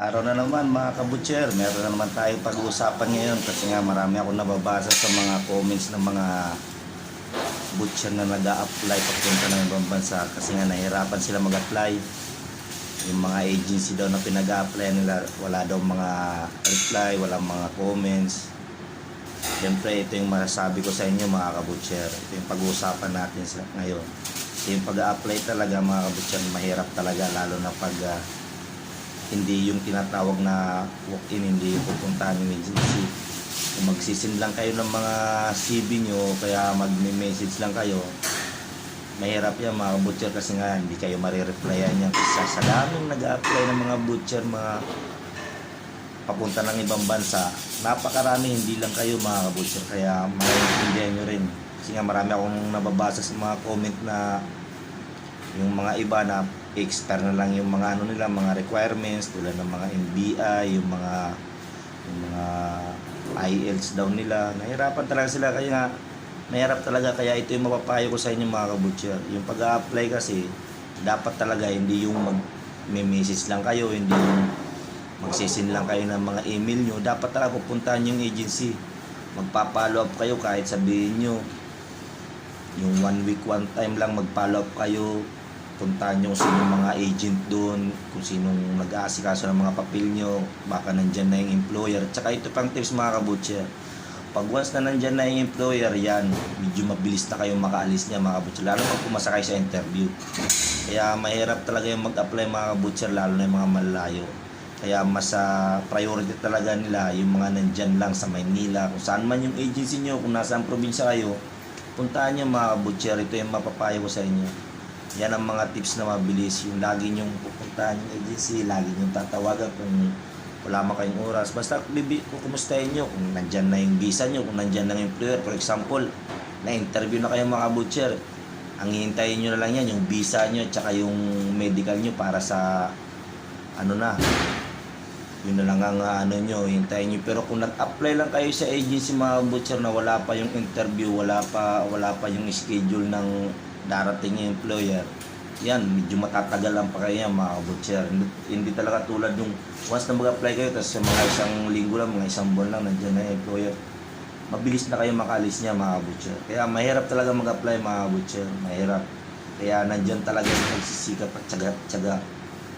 Araw na naman mga kabutcher, meron na naman tayong pag-uusapan ngayon kasi nga marami akong nababasa sa mga comments ng mga butcher na nag apply papunta ng ibang bansa kasi nga nahirapan sila mag-apply. Yung mga agency daw na pinag apply nila, wala daw mga reply, wala mga comments. Siyempre, ito yung masasabi ko sa inyo mga kabutcher. Ito yung pag-uusapan natin sa ngayon. Ito yung pag-apply talaga mga kabutcher, mahirap talaga lalo na pag ah, hindi yung tinatawag na walk-in, hindi yung pupuntahan ng agency. Kung magsisin lang kayo ng mga CV nyo, kaya magme-message lang kayo, mahirap yan mga butcher kasi nga hindi kayo marireplyan yan. Kasi sa daming nag-apply ng mga butcher, mga papunta ng ibang bansa, napakarami, hindi lang kayo mga butcher, kaya maintindihan nyo rin. Kasi nga marami akong nababasa sa mga comment na yung mga iba na expert na lang yung mga ano nila, mga requirements tulad ng mga NBI, yung mga yung mga IELTS daw nila. Nahirapan talaga sila kaya nga mahirap talaga kaya ito yung mapapayo ko sa inyo mga kabutcher. Yung pag-apply kasi dapat talaga hindi yung mag message lang kayo, hindi yung magsisin lang kayo ng mga email nyo. Dapat talaga pupuntahan yung agency. Magpa-follow up kayo kahit sabihin nyo yung one week, one time lang mag-follow up kayo puntahan nyo kung sino mga agent doon, kung sinong nag-aasikaso ng mga papel nyo, baka nandyan na yung employer. Tsaka ito pang tips mga kabutcher. Pag once na nandyan na yung employer, yan, medyo mabilis na kayong makaalis niya mga kabutcher. Lalo pag pumasa kayo sa interview. Kaya mahirap talaga yung mag-apply mga kabutcher, lalo na yung mga malayo. Kaya mas ah, priority talaga nila yung mga nandyan lang sa Maynila. Kung saan man yung agency nyo, kung nasaan probinsya kayo, puntahan nyo mga kabutcher. Ito yung mapapayo ko sa inyo. Yan ang mga tips na mabilis. Yung lagi nyong pupuntahan yung agency, lagi nyong tatawagan kung wala man kayong oras. Basta bibi, kukumustahin nyo kung nandyan na yung visa nyo, kung nandyan na yung employer. For example, na-interview na kayo mga butcher. Ang hihintayin nyo na lang yan, yung visa nyo, tsaka yung medical nyo para sa ano na, yun na lang ang ano nyo, hintayin nyo. Pero kung nag-apply lang kayo sa agency mga butcher na wala pa yung interview, wala pa, wala pa yung schedule ng darating yung employer, yan, medyo matatagal lang pa kayo yan, mga butcher. Hindi, hindi talaga tulad yung once na mag-apply kayo, tapos mga isang linggo lang, mga isang buwan lang, nandiyan na yung employer. Mabilis na kayo makalis niya, mga butcher. Kaya mahirap talaga mag-apply, mga butcher. Mahirap. Kaya nandyan talaga yung pagsisikap at tsaga-tsaga.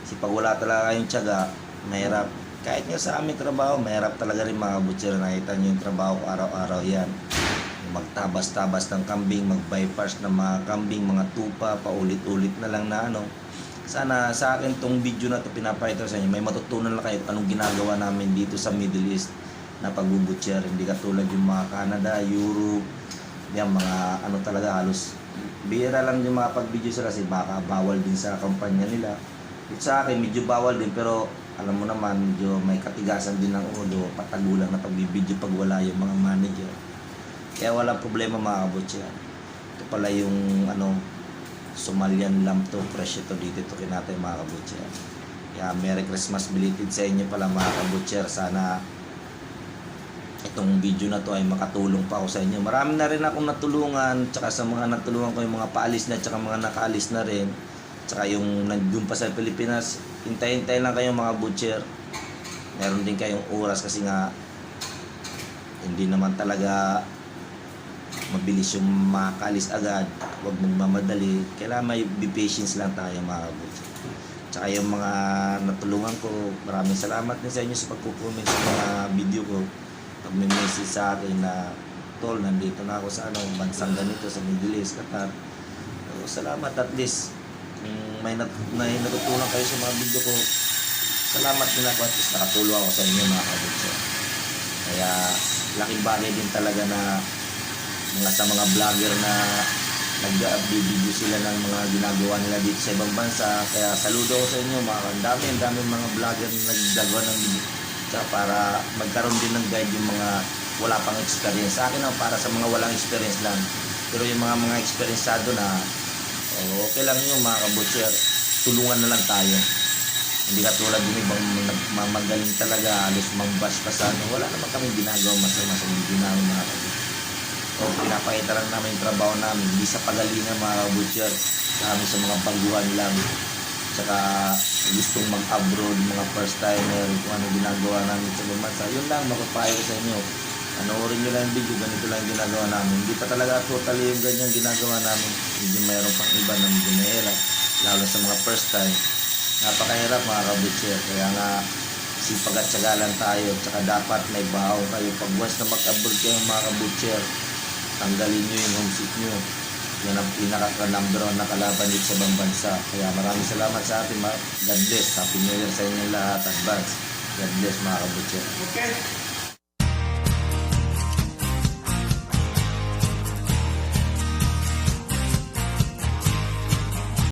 Kasi pag wala talaga kayong tsaga, mahirap. Kahit nga sa aming trabaho, mahirap talaga rin mga butcher. Nakita nyo yung trabaho araw-araw yan magtabas-tabas ng kambing, mag-bypass ng mga kambing, mga tupa, paulit-ulit na lang na ano. Sana sa akin tong video na to pinapakita sa inyo, may matutunan lang kayo anong ginagawa namin dito sa Middle East na pagbubutcher. Hindi katulad yung mga Canada, Europe, yan mga ano talaga halos bihira lang yung mga pag-video sila kasi baka bawal din sa kampanya nila. At sa akin, medyo bawal din pero alam mo naman, medyo may katigasan din ng ulo, patagulang na pagbibideo pag wala yung mga manager. Kaya walang problema mga kabutcher. Ito pala yung ano, Somalian lamb to fresh ito dito ito kinatay mga kabutcher. Kaya Merry Christmas belated sa inyo pala mga kabutcher. Sana itong video na to ay makatulong pa ako sa inyo. Marami na rin akong natulungan, tsaka sa mga natulungan ko yung mga paalis na, tsaka mga nakaalis na rin. Tsaka yung nandun pa sa Pilipinas, hintay-hintay lang kayong mga butcher. Meron din kayong oras kasi nga hindi naman talaga mabilis yung makakalis agad, huwag magmamadali. Kailangan may be patience lang tayo mga kabutcher. Tsaka yung mga natulungan ko, maraming salamat din sa inyo sa pagkukomment sa mga video ko. Pag may message sa akin na, Tol, nandito na ako sa ano, bansang ganito, sa Middle East, Qatar. So, salamat at least. Kung may, nat may natutunan kayo sa mga video ko, salamat din ako at least nakatulong ako sa inyo mga kabutcher. Kaya, laking bagay din talaga na mga sa mga vlogger na nag-video sila ng mga ginagawa nila dito sa ibang bansa. Kaya saludo ko sa inyo mga ang ang dami mga vlogger na naggagawa ng video para magkaroon din ng guide yung mga wala pang experience. Sa akin ang para sa mga walang experience lang. Pero yung mga mga experiencado na oh, okay lang yun mga kabutcher. Tulungan na lang tayo. Hindi katulad yung ibang nagmamagaling talaga, halos mambas-basan. Wala naman kami ginagawa masama sa video namin mga kabutcher. So, pinapakita lang namin yung trabaho namin. Hindi sa pagalingan mga kabutcher. Kami sa mga baguhan lang. tsaka gustong mag-abroad, mga first timer, kung ano ginagawa namin sa ibang bansa. Yun lang, mapapayo ko sa inyo. Panoorin nyo lang yung video, ganito lang ginagawa namin. Hindi pa talaga totally yung ganyan ginagawa namin. Hindi mayroon pang iba na medyo mahirap, lalo sa mga first time. Napakahirap mga kabutcher, kaya nga sipag at syaga lang tayo. Tsaka dapat may bahaw kayo. Pag once na mag-abroad kayo mga kabutcher, tanggalin nyo yung homesick nyo. Yan ang pinaka-number one na kalaban dito sa bansa. Kaya maraming salamat sa atin. ma- God bless. Happy New Year sa inyo lahat. Advance. God bless mga kabutcher. Okay.